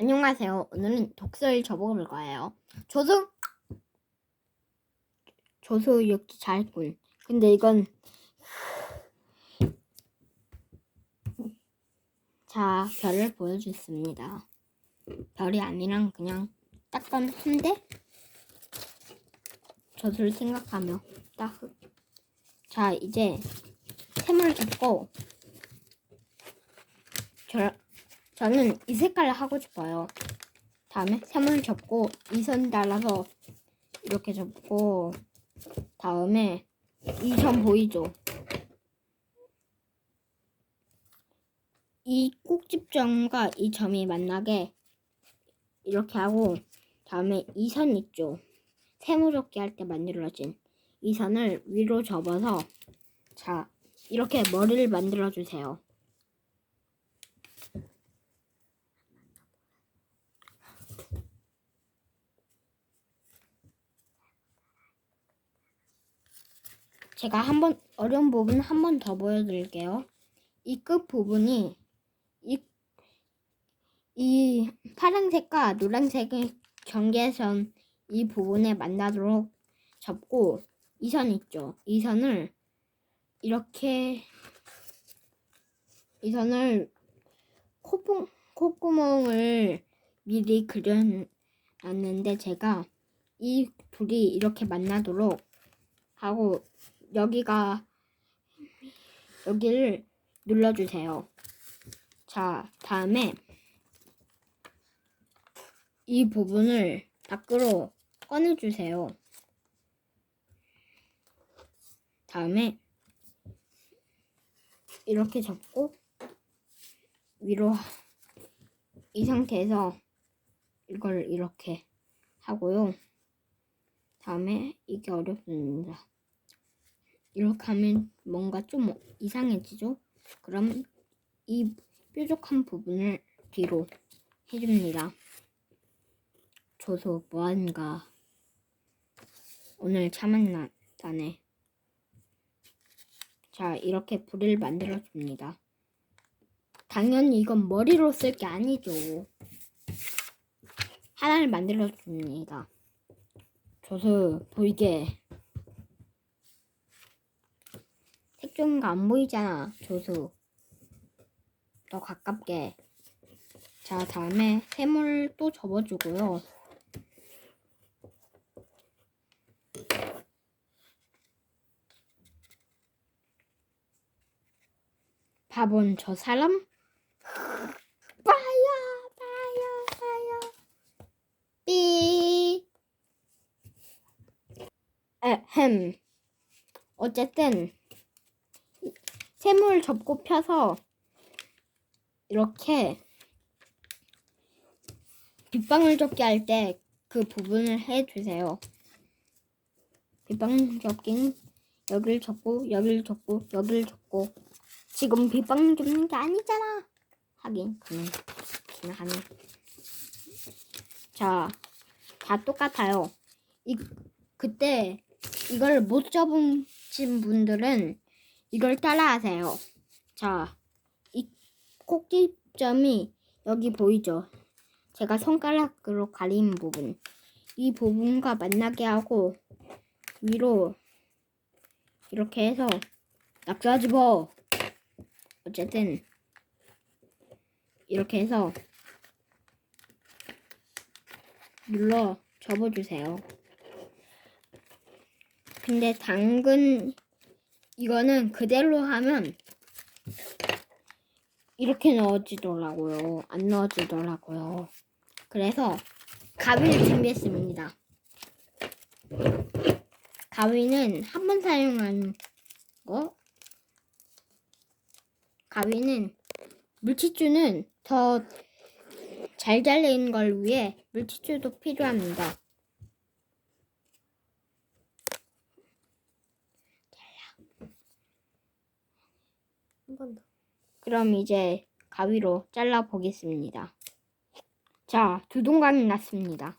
안녕하세요. 오늘은 독서를 접어볼 거예요. 조수! 조수 읽기 잘했군. 근데 이건 자, 별을 보여줬습니다. 별이 아니랑 그냥 딱밤 한대? 조수를 생각하며 딱 자, 이제 샘을 잡고 저, 저는 이 색깔을 하고 싶어요. 다음에 샘을 접고 이 선 달아서 이렇게 접고 다음에 이 점 보이죠? 이 꼭집점과 이 점이 만나게 이렇게 하고 다음에 이 선 있죠? 세무접기 할 때 만들어진 이 선을 위로 접어서 자 이렇게 머리를 만들어 주세요. 제가 한 번 어려운 부분 한 번 더 보여드릴게요. 이 끝 부분이 이, 이 파란색과 노란색의 경계선 이 부분에 만나도록 접고 이 선 있죠. 이 선을 이렇게 이 선을 콧구, 콧구멍을 미리 그려놨는데 제가 이 둘이 이렇게 만나도록 하고 여기가 여기를 눌러주세요. 자, 다음에 이 부분을 밖으로 꺼내주세요. 다음에 이렇게 접고 위로 이 상태에서 이걸 이렇게 하고요. 다음에 이게 어렵습니다. 이렇게 하면 뭔가 좀 이상해지죠? 그럼 이 뾰족한 부분을 뒤로 해줍니다. 조소 뭐하는가? 오늘 차 만났다네. 자, 이렇게 불을 만들어줍니다. 당연히 이건 머리로 쓸 게 아니죠. 하나를 만들어줍니다. 조수 보이게 색종이가 안 보이잖아, 조수. 더 가깝게. 자, 다음에 샘을 또 접어주고요. 바본 저 사람? 빠야, 빠야, 빠야. 삐. 에헴. 어쨌든 샘을 접고 펴서 이렇게 빗방울 접기 할 때 그 부분을 해주세요. 빗방울 접기는 여기를 접고 여기를 접고 여기를 접고 지금 빗방울 접는 게 아니잖아. 하긴 그는 지나가네. 자, 다 똑같아요. 이 그때 이걸 못 접으신 분들은 이걸 따라하세요. 자, 이 꼭지점이 여기 보이죠? 제가 손가락으로 가린 부분. 이 부분과 만나게 하고 위로 이렇게 해서 뭐. 어쨌든 이렇게 해서 눌러 접어주세요. 근데 당근 이거는 그대로 하면 이렇게 넣어지더라고요. 안 넣어지더라고요. 그래서 가위를 준비했습니다. 가위는 한 번 사용한 거. 가위는 물티슈는 더 잘 잘리는 걸 위해 물티슈도 필요합니다. 번 더. 그럼 이제 가위로 잘라 보겠습니다. 자, 두 동강이 났습니다.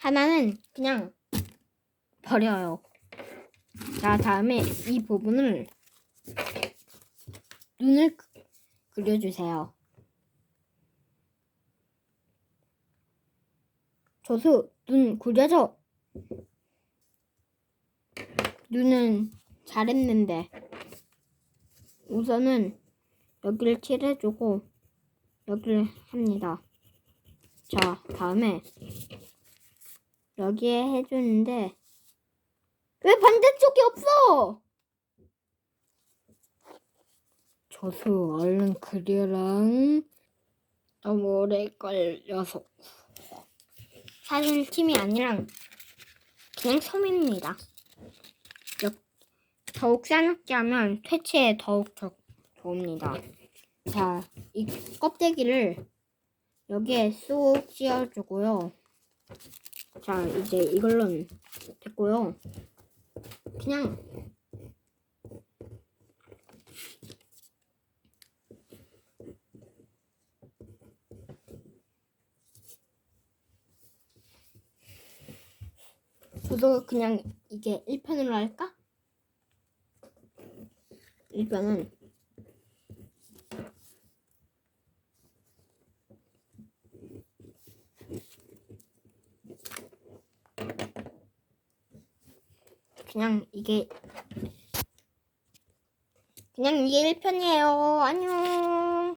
하나는 그냥 버려요. 자, 다음에 이 부분을 눈을 그- 그려주세요. 조수, 눈 구려줘. 눈은 잘했는데. 우선은 여기를 칠해주고 여기를 합니다. 자, 다음에 여기에 해주는데 왜 반대쪽이 없어? 조수 얼른 그려라. 너무 오래 걸려서 사실 팀이 아니라 그냥 섬입니다. 역- 더욱 싸납게 하면 퇴치에 더욱 좋, 좋습니다. 자, 이 껍데기를 여기에 쏙 씌워주고요. 자, 이제 이걸로는 됐고요. 그냥 저도 그냥 이게 1편으로 할까? 1편은 그냥 이게 그냥 이게 1편이에요. 안녕.